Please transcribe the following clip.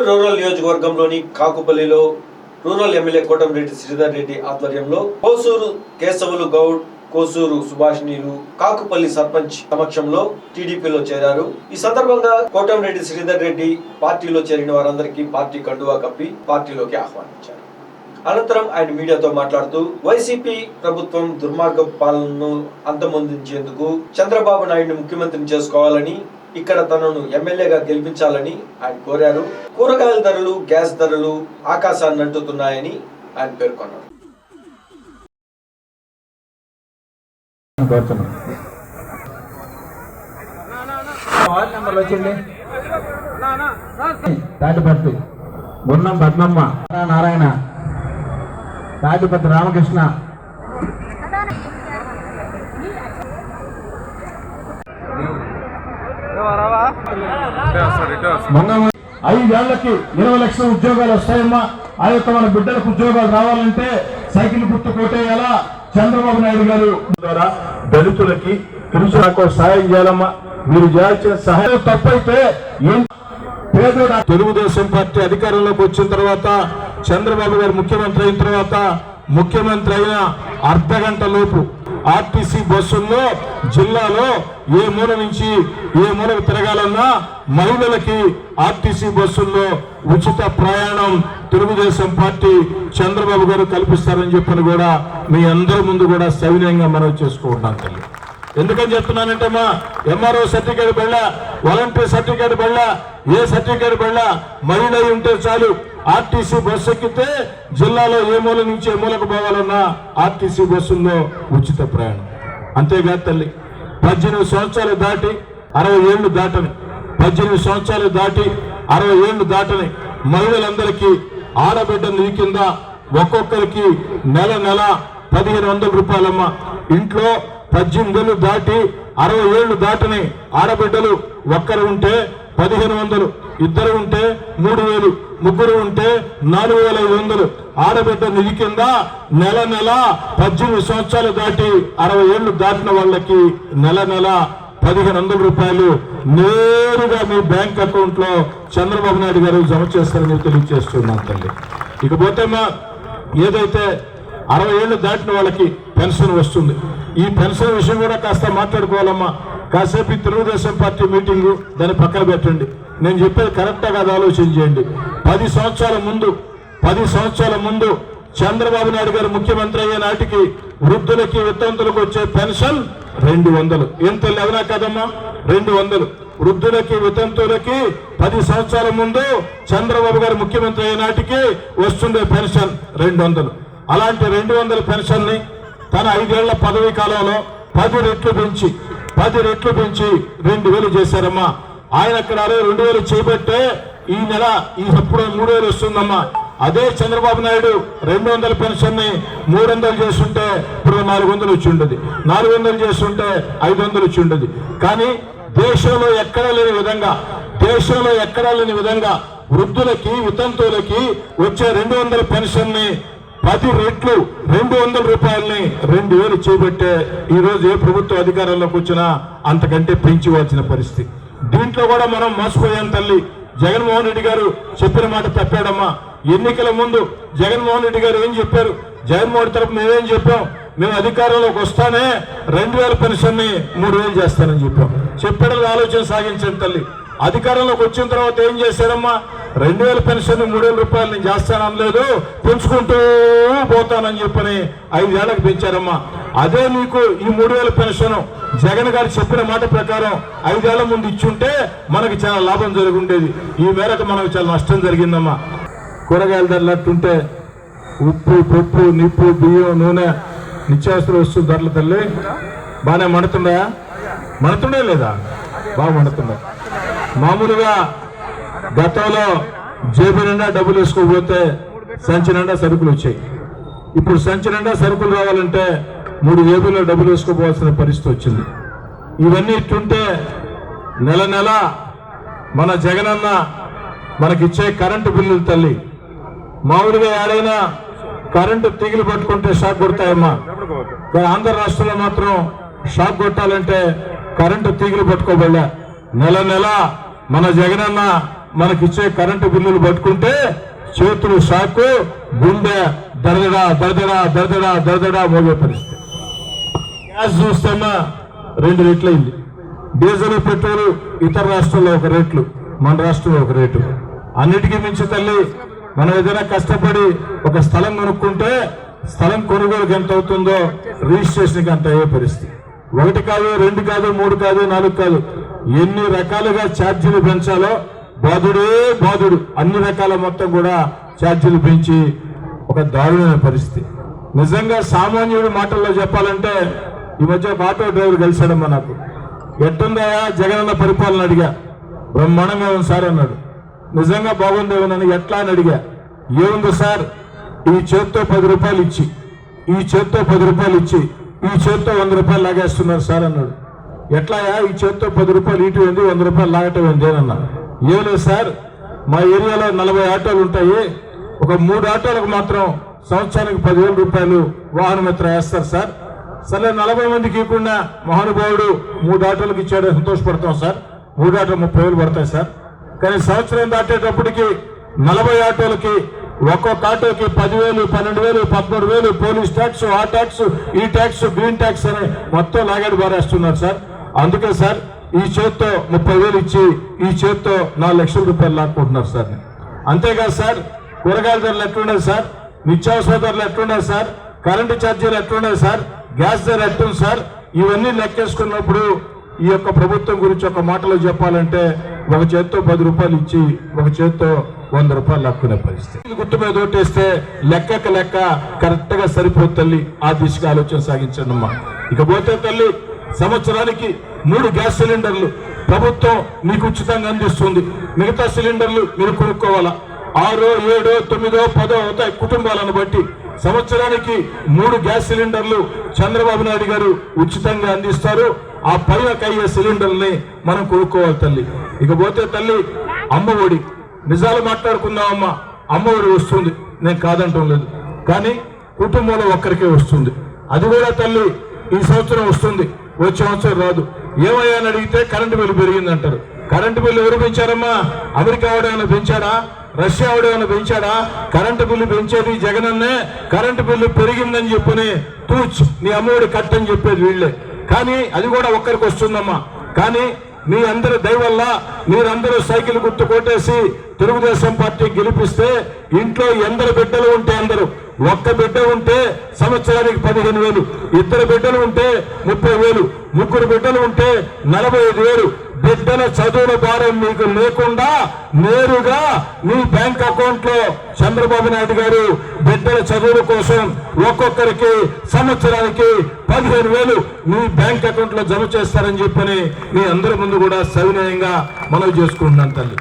Nellore rural నియోజకవర్గంలోని కాకుపల్లిలో rural MLA Kotamreddy Sridhar Reddy ఆధ్వర్యంలో కోసూరు కేశవులు గౌడ్ కోసూరు సుభాషిణిలు కాకుపల్లి సర్పంచ్ సమక్షంలో టీడీపీలో చేరారు. ఈ సందర్భంగా కోటంరెడ్డి శ్రీధర్ రెడ్డి పార్టీలో చేరిన వారందరికీ పార్టీ కండువా కప్పి పార్టీలోకి ఆహ్వానించారు. అనంతరం ఆయన మీడియాతో మాట్లాడుతూ వైసీపీ ప్రభుత్వం దుర్మార్గ పాలనను అంతమొందించేందుకు చంద్రబాబు నాయుడు ముఖ్యమంత్రిని చేసుకోవాలని ఇక్కడ తనను ఎమ్మెల్యేగా గెలిపించాలని ఆయన కోరారు. కూరగాయల ధరలు గ్యాస్ ధరలు ఆకాశాన్ని అంటుతున్నాయని ఆయన పేర్కొన్నారు. తాటిపత్తి గున్నం పద్మమ్మ నారాయణ తాటిపత్తి రామకృష్ణ మొన్న ఐదేళ్ళకి ఇరవై లక్షల ఉద్యోగాలు వస్తాయమ్మా. ఆ యొక్క మన బిడ్డలకు ఉద్యోగాలు రావాలంటే సైకిల్ గుర్తు కొట్టేయాలా చంద్రబాబు నాయుడు గారు. ద్వారా దళితులకి పురుషులకు సహాయం చేయాలమ్మా. మీరు చేయాల్సిన సహాయం తప్పైతే పేదోడు తెలుగుదేశం పార్టీ అధికారంలోకి వచ్చిన తర్వాత చంద్రబాబు గారు ముఖ్యమంత్రి అయిన తర్వాత ముఖ్యమంత్రి అయిన అర్ధ గంట లోపు ఆర్టీసీ బస్సుల్లో జిల్లాలో ఏ మూల నుంచి ఏ మూలకు తిరగాలన్నా మహిళలకి ఆర్టీసీ బస్సుల్లో ఉచిత ప్రయాణం తెలుగుదేశం పార్టీ చంద్రబాబు గారు కల్పిస్తారని చెప్పని కూడా మీ అందరి ముందు కూడా సవినయంగా మనం చేసుకుంటున్నాను తల్లి. ఎందుకని చెప్తున్నానంటే మా ఎంఆర్ఓ సర్టిఫికేట్ బళ్ళ వాలంటీర్ సర్టిఫికేట్ బళ్ళ ఏ సర్టిఫికేట్ బళ్ళ మహిళ ఉంటే చాలు. ఆర్టీసీ బస్సు ఎక్కితే జిల్లాలో ఏ మూల నుంచి ఏ మూలకు పోవాలన్నా ఆర్టీసీ బస్సుల్లో ఉచిత ప్రయాణం. అంతేకాదు తల్లి పద్దెనిమిది సంవత్సరాలు దాటి అరవై ఏళ్ళు దాటని పద్దెనిమిది సంవత్సరాలు దాటి అరవై ఏళ్ళు దాటని మహిళలందరికీ ఆడబిడ్డ నిధి కింద ఒక్కొక్కరికి నెల నెల పదిహేను వందల రూపాయలమ్మ. ఇంట్లో పద్దెనిమిది దాటి అరవై ఏళ్ళు దాటని ఆడబిడ్డలు ఒక్కరు ఉంటే పదిహేను వందలు ఇద్దరు ఉంటే మూడు వేలు. ముగ్గురు ఉంటే నాలుగు వేల ఐదు వందలు. ఆడబిడ్డ నిధి కింద నెల నెల పద్దెనిమిది సంవత్సరాలు దాటి అరవై ఏళ్ళు దాటిన వాళ్ళకి నెల నెల పదిహేను వందల రూపాయలు నేరుగా మీ బ్యాంక్ అకౌంట్లో చంద్రబాబు నాయుడు గారు జమ చేస్తారని తెలియజేస్తున్నాను తల్లి. ఇకపోతే మా ఏదైతే అరవై ఏళ్ళు దాటిన వాళ్ళకి పెన్షన్ వస్తుంది. ఈ పెన్షన్ విషయం కూడా కాస్త మాట్లాడుకోవాలమ్మా. కాసేపు ఈ తెలుగుదేశం పార్టీ మీటింగు దాన్ని పక్కన పెట్టండి. నేను చెప్పేది కరెక్టా కాదు ఆలోచన చేయండి. పది సంవత్సరాల ముందు పది సంవత్సరాల ముందు చంద్రబాబు నాయుడు గారు ముఖ్యమంత్రి అయ్యే నాటికి వృద్ధులకి వితంతులకు వచ్చే పెన్షన్ రెండు వందలు. ఎంత లేవనా కదమ్మా? రెండు వందలు. వృద్ధులకి వితంతులకి పది సంవత్సరాల ముందు చంద్రబాబు గారు ముఖ్యమంత్రి అయ్యే నాటికి వస్తుండే పెన్షన్ రెండు వందలు. అలాంటి రెండు వందల పెన్షన్ని తన ఐదేళ్ళ పదవీ కాలంలో పది రెట్లు పెంచి పది రెట్లు పెంచి రెండు వేలు చేశారమ్మా. ఆయన అక్కడ అరవై రెండు వేలు చేపట్టే ఈ నెల ఈ ఎప్పుడు మూడు వేలు వస్తుందమ్మా. అదే చంద్రబాబు నాయుడు రెండు వందల పెన్షన్ని మూడు వందలు చేస్తుంటే ఇప్పుడు నాలుగు వందలు వచ్చి ఉండదు నాలుగు వందలు చేస్తుంటే ఐదు వందలు వచ్చి ఉండదు కానీ దేశంలో ఎక్కడా లేని విధంగా దేశంలో ఎక్కడా లేని విధంగా వృద్ధులకి వితంతువులకి వచ్చే రెండు వందల పెన్షన్ని పది రెట్లు రెండు వందల రూపాయలని రెండు వేలు చేపట్టే ఈరోజు ఏ ప్రభుత్వ అధికారంలోకి వచ్చినా అంతకంటే పెంచివాల్సిన పరిస్థితి. దీంట్లో కూడా మనం మోసపోయాం తల్లి. జగన్మోహన్ రెడ్డి గారు చెప్పిన మాట తప్పాడమ్మా. ఎన్నికల ముందు జగన్మోహన్ రెడ్డి గారు ఏం చెప్పారు? జగన్మోహన్ తరపు మేమేం చెప్పాం? మేము అధికారంలోకి వస్తానే రెండు వేల పెన్షన్ని మూడు వేలు చేస్తానని చెప్పాం. చెప్పడం ఆలోచన సాగించండి తల్లి. అధికారంలోకి వచ్చిన తర్వాత ఏం చేశారమ్మా? రెండు వేల పెన్షన్ మూడు వేల రూపాయలు నేను చేస్తాననలేదు పెంచుకుంటూ పోతానని చెప్పని ఐదేళ్ళకు పెంచారమ్మా. అదే మీకు ఈ మూడు వేల పెన్షన్ జగన్ గారు చెప్పిన మాట ప్రకారం ఐదేళ్ళ ముందు ఇచ్చుంటే మనకి చాలా లాభం జరుగుండేది. ఉండేది ఈ మేరకు మనకు చాలా నష్టం జరిగిందమ్మా. కూరగాయల ధరలు అట్టుంటే ఉప్పు పప్పు నిప్పు బియ్యం నూనె నిత్యావసర వస్తువు ధరలు తల్లి. బాగానే మండుతున్నాయా మండుతుండే లేదా? బాగా మండుతున్నాయి మామూలుగా గతంలో జేబు నిండా డబ్బులు వేసుకోకపోతే సంచి నిండా సరుకులు వచ్చాయి. ఇప్పుడు సంచి నిండా సరుకులు రావాలంటే మూడు జేబుల్లో డబ్బులు వేసుకోపోవాల్సిన పరిస్థితి వచ్చింది. ఇవన్నీ ఇట్టుంటే నెల నెల మన జగనన్న మనకిచ్చే కరెంటు బిల్లులు తల్లి. మామూలుగా ఏడైనా కరెంటు తీగలు పట్టుకుంటే షాక్ కొడతాయమ్మా. కానీ ఆంధ్ర రాష్ట్రంలో మాత్రం షాక్ కొట్టాలంటే కరెంటు తీగలు పట్టుకోబడలే. నెల నెల మన జగనన్న మనకిచ్చే కరెంటు బిల్లులు పట్టుకుంటే చేతులు షాకు గుండె దరదడా దరదడా దరదడా దరదడా మోగే పరిస్థితి. గ్యాస్ చూస్తున్నా రెండు రెట్లు అయింది డీజిల్ పెట్రోల్ ఇతర రాష్ట్రాల్లో ఒక రేట్లు మన రాష్ట్రంలో ఒక రేటు. అన్నిటికీ మించి తల్లి మనం ఏదైనా కష్టపడి ఒక స్థలం కొనుక్కుంటే స్థలం కొనుగోలుకి ఎంత అవుతుందో రిజిస్ట్రేషన్కి అంత అయ్యే పరిస్థితి. ఒకటి కాదు రెండు కాదు మూడు కాదు నాలుగు కాదు ఎన్ని రకాలుగా ఛార్జీలు పెంచాలో బాధుడే బాధుడు అన్ని రకాల మొత్తం కూడా ఛార్జీలు పెంచి ఒక దారుణమైన పరిస్థితి. నిజంగా సామాన్యుడి మాటల్లో చెప్పాలంటే ఈ మధ్య ఒక ఆటో డ్రైవర్ కలిశాడమ్మా నాకు. ఎట్టుందాయా జగనన్న పరిపాలన అడిగా. బ్రహ్మాండంగా ఉంది సార్ అన్నాడు. నిజంగా బాగుందేమోనని ఎట్లా అని అడిగా. ఏముంది సార్? ఈ చేత్తో పది రూపాయలు ఇచ్చి ఈ చేత్తో పది రూపాయలు ఇచ్చి ఈ చేత్తో వంద రూపాయలు లాగేస్తున్నారు సార్ అన్నాడు. ఎట్లాయా ఈ చేత్తో పది రూపాయలు ఇటు ఉంది వంద రూపాయలు లాగటం ఉంది అన్నాడు. ఏం లేదు సార్ మా ఏరియాలో నలభై ఆటోలు ఉంటాయి. ఒక మూడు ఆటోలకు మాత్రం సంవత్సరానికి పదివేల రూపాయలు వాహనం మిత్ర వేస్తారు సార్. సరే నలభై మందికి ఇవ్వకుండా మహానుభావుడు మూడు ఆటోలకు ఇచ్చాడు సంతోషపడతాం సార్. మూడు ఆటోలు ముప్పై వేలు పడతాయి సార్. కానీ సంవత్సరం దాటేటప్పటికి నలభై ఆటోలకి ఒక్కొక్క ఆటోకి పదివేలు పన్నెండు వేలు పదమూడు వేలు పోలీస్ ట్యాక్స్ ఆ ట్యాక్స్ ఈ ట్యాక్స్ గ్రీన్ ట్యాక్స్ అని మొత్తం లాగాడు బారేస్తున్నారు సార్. అందుకే సార్ ఈ చేత్తో ముప్పై వేలు ఇచ్చి ఈ చేత్తో నాలుగు లక్షల రూపాయలు లాక్కుంటున్నారు సార్. అంతేకాదు సార్ కూరగాయల ధరలు ఎట్లున్నాయి సార్? నిత్యావసర ధరలు ఎట్లున్నాయి సార్? కరెంటు ఛార్జీలు ఎట్లున్నాయి సార్? గ్యాస్ ధర ఎట్టుంది సార్? ఇవన్నీ లెక్కేసుకున్నప్పుడు ఈ యొక్క ప్రభుత్వం గురించి ఒక మాటలో చెప్పాలంటే ఒక చేత్తో పది రూపాయలు ఇచ్చి ఒక చేత్తో వంద రూపాయలు లాక్కునే పరిస్థితి. గుర్తు మీద ఓటేస్తే లెక్కక లెక్క కరెక్ట్గా సరిపోతుంది తల్లి. ఆ దిశగా ఆలోచన సాగించండి అమ్మా ఇకపోతే తల్లి సంవత్సరానికి మూడు గ్యాస్ సిలిండర్లు ప్రభుత్వం మీకు ఉచితంగా అందిస్తుంది. మిగతా సిలిండర్లు మీరు కొనుక్కోవాలా? ఆరో ఏడో తొమ్మిదో పదో అవుతాయి కుటుంబాలను బట్టి. సంవత్సరానికి మూడు గ్యాస్ సిలిండర్లు చంద్రబాబు నాయుడు గారు ఉచితంగా అందిస్తారు. ఆ పైన అయ్యే సిలిండర్ని మనం కొనుక్కోవాలి తల్లి. ఇకపోతే తల్లి అమ్మఒడి నిజాలు మాట్లాడుకుందామమ్మా. అమ్మఒడి వస్తుంది. నేను కాదంటం లేదు. కానీ కుటుంబంలో ఒక్కరికే వస్తుంది. అది కూడా తల్లి ఈ సంవత్సరం వస్తుంది. వచ్చే సంవత్సరం రాదు. ఏమయ్యా అని అడిగితే కరెంటు బిల్లు పెరిగింది అంటారు కరెంటు బిల్లు ఎవరు పెంచారమ్మా? అమెరికా వాడేమైనా పెంచాడా? రష్యా వాడేమైనా పెంచాడా? కరెంటు బిల్లు పెంచేది జగనన్నే. కరెంటు బిల్లు పెరిగిందని చెప్పుని తూచ్. నీ అమ్మఒడి కట్టని చెప్పేది వీళ్ళే. కానీ అది కూడా ఒక్కరికి వస్తుందమ్మా. కానీ మీ అందరి దయ వల్ల మీరందరూ సైకిల్ గుర్తు కొట్టేసి తెలుగుదేశం పార్టీ గెలిపిస్తే ఇంట్లో ఎందరు బిడ్డలు ఉంటే అందరూ ఒక్క బిడ్డ ఉంటే సంవత్సరానికి పదిహేను వేలు ఇద్దరు బిడ్డలు ఉంటే ముప్పై వేలు ముగ్గురు బిడ్డలు ఉంటే నలభై ఐదు వేలు. బిడ్డల చదువుల భారం మీకు లేకుండా నేరుగా మీ బ్యాంక్ అకౌంట్లో చంద్రబాబు నాయుడు గారు బిడ్డల చదువుల కోసం ఒక్కొక్కరికి సంవత్సరానికి పదిహేను వేలు మీ బ్యాంక్ అకౌంట్లో జమ చేస్తారని చెప్పని మీ అందరి ముందు కూడా సవినయంగా మనవి చేసుకుంటున్నాను తల్లి.